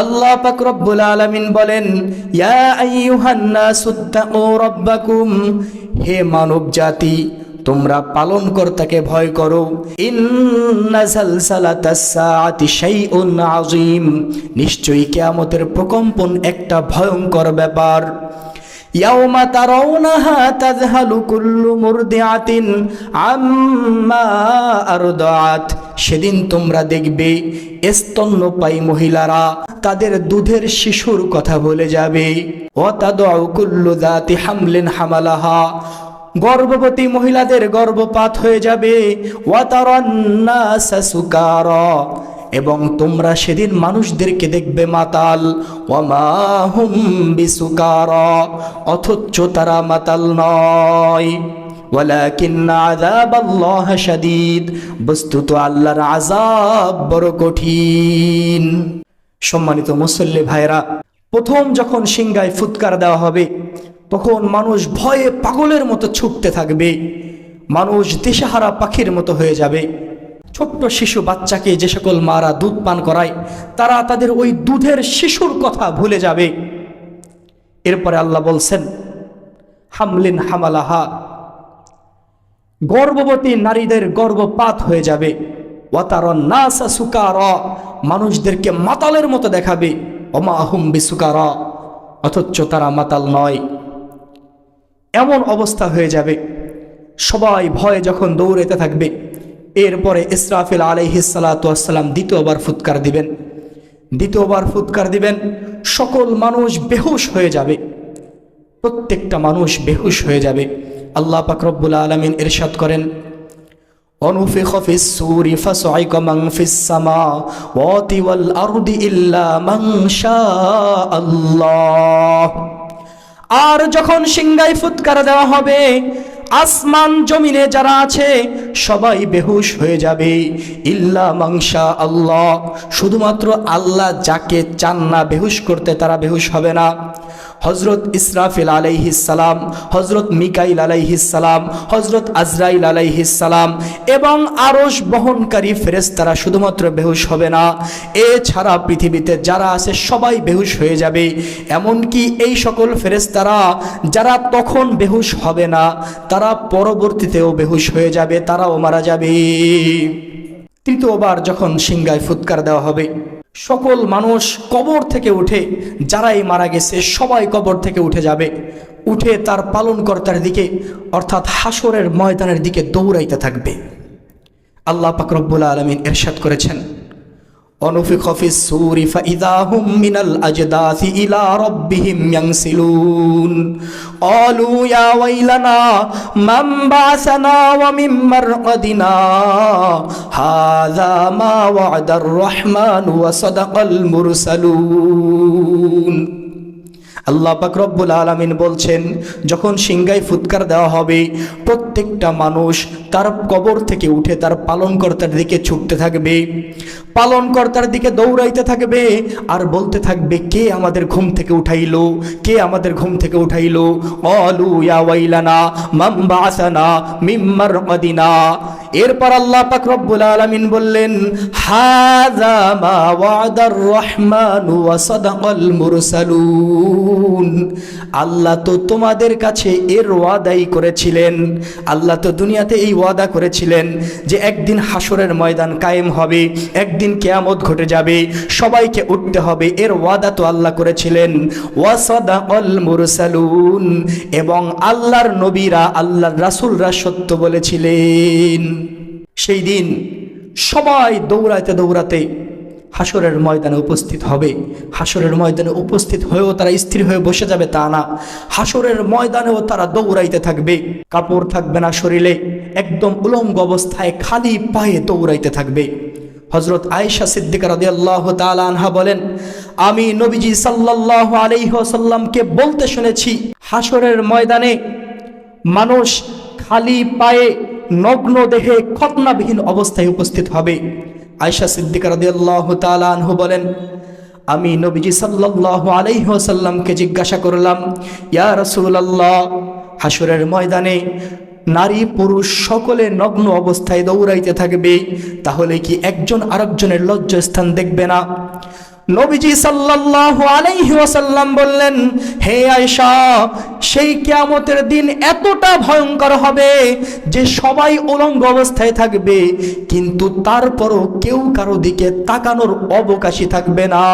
আল্লাহ পাক রব্বুল আলামিন বলেন, ইয়া আইয়ুহান নাসুত্তাকু রাব্বাকুম, হে মানব জাতি তোমরা পালনকর্তাকে ভয় করো। আযীম, নিশ্চয়ই কিয়ামতের প্রকম্পন একটা ভয়ঙ্কর ব্যাপার। ইয়াউমা তারাউনাহা তাযহালু কুল্লু মুরদিআতিন আম্মা আরদাআত সেদিন তোমরা দেখবে স্তন্যপায়ী মহিলারা তাদের দুধের শিশুর কথা বলে যাবে। যাতি হামলিন হামালাহা। গর্ভবতী মহিলাদের গর্ভপাত হয়ে যাবে। ওয়াতারান্নাসা সুকারা। এবং তোমরা সেদিন মানুষদেরকে দেখবে মাতাল। অথচ তারা মাতাল নয়। ওয়ালাকিন আযাব আল্লাহ শাদীদ। বস্তুত আল্লাহর আযাব বড় কঠিন। সম্মানিত মুসল্লি ভাইরা প্রথম যখন সিংগায় ফুৎকার দেওয়া হবে, তখন মানুষ ভয়ে পাগলের মতো ছুটতে থাকবে। মানুষ দিশেহারা পাখির মতো হয়ে যাবে। ছোট্ট শিশু বাচ্চাকে যে সকল মারা দুধ পান করায়, তারা তাদের ওই দুধের শিশুর কথা ভুলে যাবে। এরপরে আল্লাহ বলছেন, হামলিন হামালাহা। গর্ভবতী নারীদের গর্ভপাত হয়ে যাবে। ওয়াতারন নাসা সুকার, মানুষদেরকে মাতালের মতো দেখাবে। অমা আহুম বিসুকার, অথচ তারা মাতাল নয়। এমন অবস্থা হয়ে যাবে। সবাই ভয়ে যখন দৌড়েতে থাকবে, এরপরে ইসরাফিল আলাইহিসালাতাম দ্বিতীয়বার ফুৎকার দিবেন। দ্বিতীয়বার ফুৎকার দিবেন, সকল মানুষ বেহুশ হয়ে যাবে। প্রত্যেকটা মানুষ বেহুশ হয়ে যাবে। আল্লাহ পাকরব্বুল আলমিন ইরশাদ করেন খফিস কমাং ফিসামা আল্লাহ আর যখন সিংহাই ফুৎকার দেওয়া হবে, আসমান জমিনে যারা আছে, সবাই বেহুশ হয়ে যাবে, ইল্লা মাংসা আল্লাহ শুধুমাত্র আল্লাহ যাকে চান না, বেহুশ করতে তারা বেহুশ হবে না। হজরত ইসরাফিল আলাইহিসালাম হজরত মিকাইল আলাইহিসালাম হজরত আজরাইল আলাইহিসালাম এবং আরস বহনকারী ফেরেস্তারা শুধুমাত্র বেহুশ হবে না। এছাড়া পৃথিবীতে যারা আছে সবাই বেহুশ হয়ে যাবে। এমনকি এই সকল ফেরেস্তারা যারা তখন বেহুশ হবে না, তারা পরবর্তীতেও বেহুশ হয়ে যাবে, তারাও মারা যাবে। তৃতীয়বার যখন সিংগায় ফুৎকার দেওয়া হবে সকল মানুষ কবর থেকে উঠে, যারাই মারা গেছে, সবাই কবর থেকে উঠে যাবে। উঠে তার পালনকর্তার দিকে, অর্থাৎ হাসরের ময়দানের দিকে দৌড়াইতে থাকবে। আল্লাহ পাকরব্বুল আলমিন এরশাদ করেছেন ونفخ في السور فإذا هم من الأجداث إلى ربهم ينسلون قالوا يا ويلنا من بعثنا ومن مرقدنا هذا ما وعد الرحمن وصدق المرسلون আল্লাহ পাক রব্বুল আলমিন বলছেন, যখন সিংগায় ফুৎকার দেওয়া হবে, প্রত্যেকটা মানুষ তার কবর থেকে উঠে তার পালনকর্তার দিকে ছুটতে থাকবে। পালনকর্তার দিকে দৌড়াইতে থাকবে আর বলতে থাকবে, কে আমাদের ঘুম থেকে উঠাইলো? কে আমাদের ঘুম থেকে উঠাইলো? অলু ইয়াওয়াইলানা মাম্বাসানা মিম্মার মদিনা এরপর আল্লাহ পাক রব্বুল আলামিন বললেন, হাযা মা ওয়াদার রহমান ওয়া সাদাকাল মুরসালুন। আল্লাহ তো তোমাদের কাছে এর ওয়াদাই করেছিলেন। আল্লাহ তো দুনিয়াতে এই ওয়াদা করেছিলেন যে একদিন হাসরের ময়দান কায়েম হবে, একদিন কেয়ামত ঘটে যাবে, সবাইকে উঠতে হবে, এর ওয়াদা তো আল্লাহ করেছিলেন। ওয়াসাদাকাল মুরসালুন, এবং আল্লাহর নবীরা আল্লাহর রাসূলরা সত্য বলেছিলেন। সেই দিন সবাই দৌড়াইতে দৌড়াতে হাসরের ময়দানে উপস্থিত হবে। হাসরের ময়দানে উপস্থিত হয়েও তারা স্থির হয়ে বসে যাবে তা না। হাসরের ময়দানেও তারা দৌড়াইতে থাকবে। কাপড় থাকবে না শরীরে, একদম উলঙ্গ অবস্থায় খালি পায়ে দৌড়াইতে থাকবে। হজরত আয়েশা সিদ্দিকা রাদি আল্লাহ আনহা বলেন, আমি নবীজি সাল্লাহ আলাইসাল্লামকে বলতে শুনেছি হাসরের ময়দানে মানুষ খালি পায়ে নগ্ন দেহে খতনাবিহীন অবস্থায় উপস্থিত হবে। আয়সা সিদ্দিকা রাদিয়াল্লাহু তাআলা আনহু বলেন, আমি নবীজি সাল্লাল্লাহু আলাইহি ওয়াসাল্লামকে জিজ্ঞাসা করলাম, ইয়া রাসূলুল্লাহ হাসরের ময়দানে নারী পুরুষ সকলে নগ্ন অবস্থায় দৌড়াইতে থাকবে, তাহলে কি একজন আরেকজনের লজ্জাস্থান দেখবে না? নবীজি সাল্লাল্লাহু আলাইহি ওয়াসাল্লাম বললেন, হে আয়েশা, সেই কিয়ামতের দিন এতটা ভয়ঙ্কর হবে যে সবাই উলঙ্গ অবস্থায় থাকবে, কিন্তু তারপরও কেউ কারও দিকে তাকানোর অবকাশই থাকবে না।